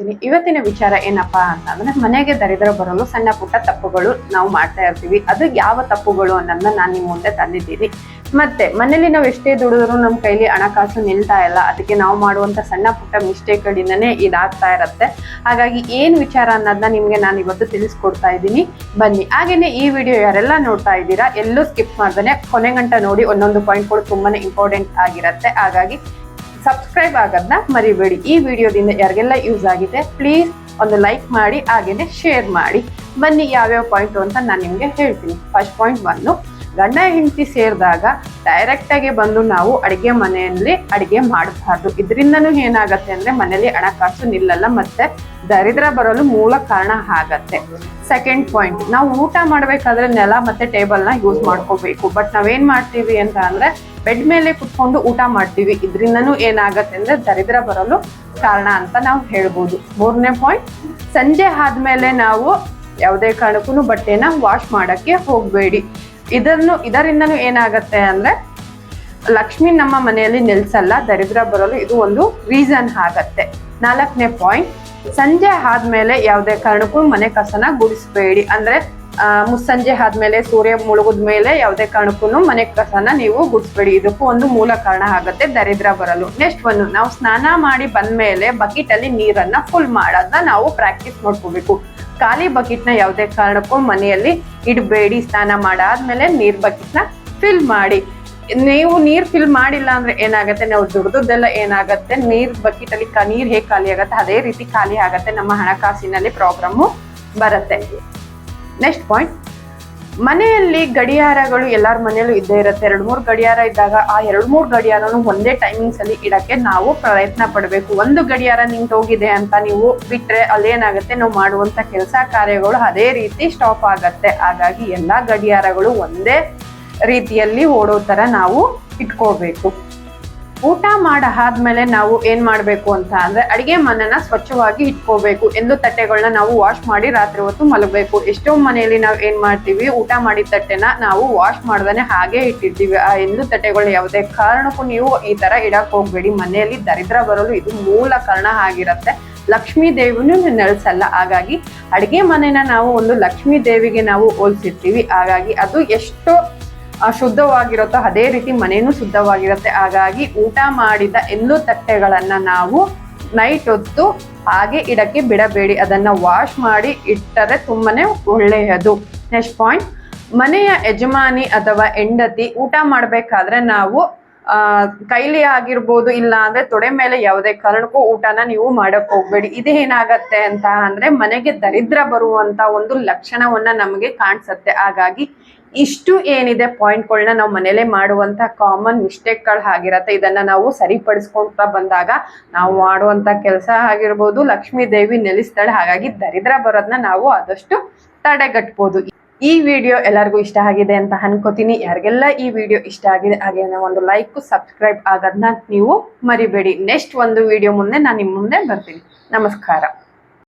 ಇವತ್ತಿನ ವಿಚಾರ ಏನಪ್ಪಾ ಅಂತಂದ್ರೆ, ಮನೆಗೆ ದರಿದ್ರ ಬರಲು ಸಣ್ಣ ಪುಟ್ಟ ತಪ್ಪುಗಳು ನಾವು ಮಾಡ್ತಾ ಇರ್ತೀವಿ. ಅದು ಯಾವ ತಪ್ಪುಗಳು ಅನ್ನೋದನ್ನ ನಾನು ನಿಮ್ಮ ಮುಂದೆ ತಂದಿದ್ದೀನಿ. ಮತ್ತೆ, ಮನೇಲಿ ನಾವು ಎಷ್ಟೇ ದುಡಿದ್ರು ನಮ್ಮ ಕೈಲಿ ಹಣಕಾಸು ನಿಲ್ತಾ ಇಲ್ಲ. ಅದಕ್ಕೆ ನಾವು ಮಾಡುವಂತ ಸಣ್ಣ ಪುಟ್ಟ ಮಿಸ್ಟೇಕ್ಗಳಿಂದನೇ ಇದಾಗ್ತಾ ಇರತ್ತೆ. ಹಾಗಾಗಿ ಏನ್ ವಿಚಾರ ಅನ್ನೋದನ್ನ ನಿಮ್ಗೆ ನಾನು ಇವತ್ತು ತಿಳಿಸ್ಕೊಡ್ತಾ ಇದ್ದೀನಿ. ಬನ್ನಿ. ಹಾಗೇನೆ ಈ ವಿಡಿಯೋ ಯಾರೆಲ್ಲ ನೋಡ್ತಾ ಇದ್ದೀರಾ, ಎಲ್ಲೂ ಸ್ಕಿಪ್ ಮಾಡ್ದೇನೆ. ಕೊನೆ ಗಂಟ ನೋಡಿ ಒಂದೊಂದು ಪಾಯಿಂಟ್ಗಳು ತುಂಬಾನೇ ಇಂಪಾರ್ಟೆಂಟ್ ಆಗಿರತ್ತೆ. ಹಾಗಾಗಿ ಸಬ್ಸ್ಕ್ರೈಬ್ ಆಗೋದನ್ನ ಮರಿಬೇಡಿ. ಈ ವಿಡಿಯೋದಿಂದ ಯಾರಿಗೆಲ್ಲ ಯೂಸ್ ಆಗಿದೆ ಪ್ಲೀಸ್ ಒಂದು ಲೈಕ್ ಮಾಡಿ ಹಾಗೆಯೇ ಶೇರ್ ಮಾಡಿ. ಬನ್ನಿ ಯಾವ್ಯಾವ ಪಾಯಿಂಟು ಅಂತ ನಾನು ನಿಮಗೆ ಹೇಳ್ತೀನಿ. ಫಸ್ಟ್ ಪಾಯಿಂಟ್ ಬಂದು ಗಂಡ ಹೆಂಡತಿ ಸೇರಿದಾಗ ಡೈರೆಕ್ಟಾಗಿ ಬಂದು ನಾವು ಅಡಿಗೆ ಮನೆಯಲ್ಲಿ ಅಡಿಗೆ ಮಾಡಬಾರ್ದು. ಇದರಿಂದನೂ ಏನಾಗತ್ತೆ ಅಂದ್ರೆ ಮನೆಯಲ್ಲಿ ಹಣಕಾಸು ನಿಲ್ಲಲ್ಲ ಮತ್ತೆ ದರಿದ್ರ ಬರಲು ಮೂಲ ಕಾರಣ ಆಗತ್ತೆ. ಸೆಕೆಂಡ್ ಪಾಯಿಂಟ್ ನಾವು ಊಟ ಮಾಡಬೇಕಾದ್ರೆ ನೆಲ ಮತ್ತೆ ಟೇಬಲ್ನ ಯೂಸ್ ಮಾಡ್ಕೋಬೇಕು. ಬಟ್ ನಾವೇನು ಮಾಡ್ತೀವಿ ಅಂತ ಅಂದರೆ ಬೆಡ್ ಮೇಲೆ ಕುತ್ಕೊಂಡು ಊಟ ಮಾಡ್ತೀವಿ. ಇದರಿಂದನೂ ಏನಾಗತ್ತೆ ಅಂದ್ರೆ ದರಿದ್ರ ಬರಲು ಕಾರಣ ಅಂತ ನಾವು ಹೇಳ್ಬೋದು. ಮೂರನೇ ಪಾಯಿಂಟ್ ಸಂಜೆ ಆದ್ಮೇಲೆ ನಾವು ಯಾವುದೇ ಕಾರಣಕ್ಕೂ ಬಟ್ಟೆನ ವಾಶ್ ಮಾಡೋಕ್ಕೆ ಹೋಗಬೇಡಿ. ಇದನ್ನು ಇದರಿಂದನೂ ಏನಾಗತ್ತೆ ಅಂದ್ರೆ ಲಕ್ಷ್ಮಿ ನಮ್ಮ ಮನೆಯಲ್ಲಿ ನಿಲ್ಸಲ್ಲ, ದರಿದ್ರ ಬರಲು ಇದು ಒಂದು ರೀಸನ್ ಆಗತ್ತೆ. ನಾಲ್ಕನೇ ಪಾಯಿಂಟ್ ಸಂಜೆ ಆದ್ಮೇಲೆ ಯಾವುದೇ ಕಾರಣಕ್ಕೂ ಮನೆ ಕಸನ ಗುಡಿಸ್ಬೇಡಿ. ಅಂದ್ರೆ ಮುಸ್ಸಂಜೆ ಆದ್ಮೇಲೆ ಸೂರ್ಯ ಮುಳುಗಿದ ಮೇಲೆ ಯಾವುದೇ ಕಾರಣಕ್ಕೂ ಮನೆ ಕಸನ ನೀವು ಗುಡಿಸ್ಬೇಡಿ. ಇದಕ್ಕೂ ಒಂದು ಮೂಲ ಕಾರಣ ಆಗುತ್ತೆ ದರಿದ್ರ ಬರಲು. ನೆಕ್ಸ್ಟ್ ಒಂದು ನಾವು ಸ್ನಾನ ಮಾಡಿ ಬಂದ್ಮೇಲೆ ಬಕೆಟ್ ಅಲ್ಲಿ ನೀರನ್ನ ಫುಲ್ ಮಾಡೋದನ್ನ ನಾವು ಪ್ರಾಕ್ಟೀಸ್ ಮಾಡ್ಕೋಬೇಕು. ಖಾಲಿ ಬಕೆಟ್ನ ಯಾವುದೇ ಕಾರಣಕ್ಕೂ ಮನೆಯಲ್ಲಿ ಇಡಬೇಡಿ. ಸ್ನಾನ ಮಾಡಾದ್ಮೇಲೆ ನೀರ್ ಬಕೆಟ್ನ ಫಿಲ್ ಮಾಡಿ. ನೀವು ನೀರ್ ಫಿಲ್ ಮಾಡಿಲ್ಲ ಅಂದ್ರೆ ಏನಾಗತ್ತೆ? ನಾವು ದುಡ್ದದ್ದೆಲ್ಲ ಏನಾಗತ್ತೆ? ನೀರ್ ಬಕೆಟ್ ಅಲ್ಲಿ ನೀರ್ ಹೇಗೆ ಖಾಲಿ ಆಗತ್ತೆ? ಅದೇ ರೀತಿ ಖಾಲಿ ಆಗತ್ತೆ. ನಮ್ಮ ಹಣಕಾಸಿನಲ್ಲಿ ಪ್ರಾಬ್ಲಮ್ ಬರುತ್ತೆ. ನೆಕ್ಸ್ಟ್ ಪಾಯಿಂಟ್ ಮನೆಯಲ್ಲಿ ಗಡಿಯಾರಗಳು ಎಲ್ಲರ ಮನೆಯಲ್ಲೂ ಇದ್ದೇ ಇರುತ್ತೆ. ಎರಡು ಮೂರು ಗಡಿಯಾರ ಇದ್ದಾಗ ಆ ಎರಡು ಮೂರು ಗಡಿಯಾರನು ಒಂದೇ ಟೈಮಿಂಗ್ಸ್ ಅಲ್ಲಿ ಇಡಕ್ಕೆ ನಾವು ಪ್ರಯತ್ನ ಪಡಬೇಕು. ಒಂದು ಗಡಿಯಾರ ನಿಂತೋಗಿದೆ ಅಂತ ನೀವು ಬಿಟ್ರೆ ಅಲ್ಲೇನಾಗುತ್ತೆ? ನಾವು ಮಾಡುವಂತ ಕೆಲಸ ಕಾರ್ಯಗಳು ಅದೇ ರೀತಿ ಸ್ಟಾಪ್ ಆಗತ್ತೆ. ಹಾಗಾಗಿ ಎಲ್ಲಾ ಗಡಿಯಾರಗಳು ಒಂದೇ ರೀತಿಯಲ್ಲಿ ಓಡೋ ತರ ನಾವು ಇಟ್ಕೋಬೇಕು. ಊಟ ಮಾಡ ಆದ್ಮೇಲೆ ನಾವು ಏನ್ ಮಾಡ್ಬೇಕು ಅಂತ ಅಂದ್ರೆ ಅಡಿಗೆ ಮನೆನ ಸ್ವಚ್ಛವಾಗಿ ಇಟ್ಕೋಬೇಕು. ಎಂದು ತಟ್ಟೆಗಳನ್ನ ನಾವು ವಾಶ್ ಮಾಡಿ ರಾತ್ರಿ ಹೊತ್ತು ಮಲಗಬೇಕು. ಎಷ್ಟೋ ಮನೆಯಲ್ಲಿ ನಾವು ಏನ್ ಮಾಡ್ತೀವಿ, ಊಟ ಮಾಡಿದ ತಟ್ಟೆನ ನಾವು ವಾಶ್ ಮಾಡ್ದಾನೆ ಹಾಗೆ ಇಟ್ಟಿರ್ತೀವಿ. ಆ ಎಂದು ತಟ್ಟೆಗಳು ಯಾವುದೇ ಕಾರಣಕ್ಕೂ ನೀವು ಈ ತರ ಇಡಕ್ ಹೋಗ್ಬೇಡಿ. ಮನೆಯಲ್ಲಿ ದರಿದ್ರ ಬರಲು ಇದು ಮೂಲ ಕಾರಣ ಆಗಿರತ್ತೆ. ಲಕ್ಷ್ಮೀ ದೇವಿನೂ ನೆಲೆಸಲ್ಲ ಹಾಗಾಗಿ ಅಡಿಗೆ ಮನೆನ ನಾವು ಒಂದು ಲಕ್ಷ್ಮೀ ದೇವಿಗೆ ನಾವು ಹೋಲಿಸಿರ್ತೀವಿ. ಹಾಗಾಗಿ ಅದು ಎಷ್ಟು ಶುದ್ಧವಾಗಿರುತ್ತೋ ಅದೇ ರೀತಿ ಮನೆಯೂ ಶುದ್ಧವಾಗಿರುತ್ತೆ. ಹಾಗಾಗಿ ಊಟ ಮಾಡಿದ ಎಲ್ಲೂ ತಟ್ಟೆಗಳನ್ನು ನಾವು ನೈಟ್ ಹೊತ್ತು ಹಾಗೆ ಇಡಕ್ಕೆ ಬಿಡಬೇಡಿ. ಅದನ್ನ ವಾಶ್ ಮಾಡಿ ಇಟ್ಟರೆ ತುಂಬಾನೇ ಒಳ್ಳೆಯದು. ನೆಕ್ಸ್ಟ್ ಪಾಯಿಂಟ್ ಮನೆಯ ಯಜಮಾನಿ ಅಥವಾ ಹೆಂಡತಿ ಊಟ ಮಾಡಬೇಕಾದ್ರೆ ನಾವು ಆ, ಕೈಲಿ ಆಗಿರ್ಬೋದು ಇಲ್ಲ ಅಂದ್ರೆ ತೊಡೆ ಮೇಲೆ ಯಾವುದೇ ಕಾರಣಕ್ಕೂ ಊಟನ ನೀವು ಮಾಡಕ್ ಹೋಗ್ಬೇಡಿ. ಇದೇನಾಗತ್ತೆ ಅಂತ ಅಂದ್ರೆ ಮನೆಗೆ ದರಿದ್ರ ಬರುವಂತ ಒಂದು ಲಕ್ಷಣವನ್ನ ನಮಗೆ ಕಾಣಿಸುತ್ತೆ. ಹಾಗಾಗಿ ಇಷ್ಟು ಏನಿದೆ ಪಾಯಿಂಟ್ಗಳನ್ನ ನಾವು ಮನೇಲೆ ಮಾಡುವಂತ ಕಾಮನ್ ಮಿಸ್ಟೇಕ್ಗಳು ಆಗಿರತ್ತೆ. ಇದನ್ನ ನಾವು ಸರಿಪಡಿಸ್ಕೊಂತ ಬಂದಾಗ ನಾವು ಮಾಡುವಂತ ಕೆಲಸ ಆಗಿರ್ಬೋದು ಲಕ್ಷ್ಮೀ ದೇವಿ ನೆಲೆಸ್ತಾಳೆ. ಹಾಗಾಗಿ ದರಿದ್ರ ಬರೋದನ್ನ ನಾವು ಆದಷ್ಟು ತಡೆಗಟ್ಬೋದು. ಈ ವಿಡಿಯೋ ಎಲ್ಲರಿಗೂ ಇಷ್ಟ ಆಗಿದೆ ಅಂತ ಅನ್ಕೋತೀನಿ. ಯಾರಿಗೆಲ್ಲ ಈ ವಿಡಿಯೋ ಇಷ್ಟ ಆಗಿದೆ, ಹಾಗೆ ಒಂದು ಲೈಕ್ ಸಬ್ಸ್ಕ್ರೈಬ್ ಆಗೋದನ್ನ ನೀವು ಮರಿಬೇಡಿ. ನೆಕ್ಸ್ಟ್ ಒಂದು ವಿಡಿಯೋ ಮುಂದೆ ನಾನು ನಿಮ್ಮ ಮುಂದೆ ಬರ್ತೀನಿ. ನಮಸ್ಕಾರ.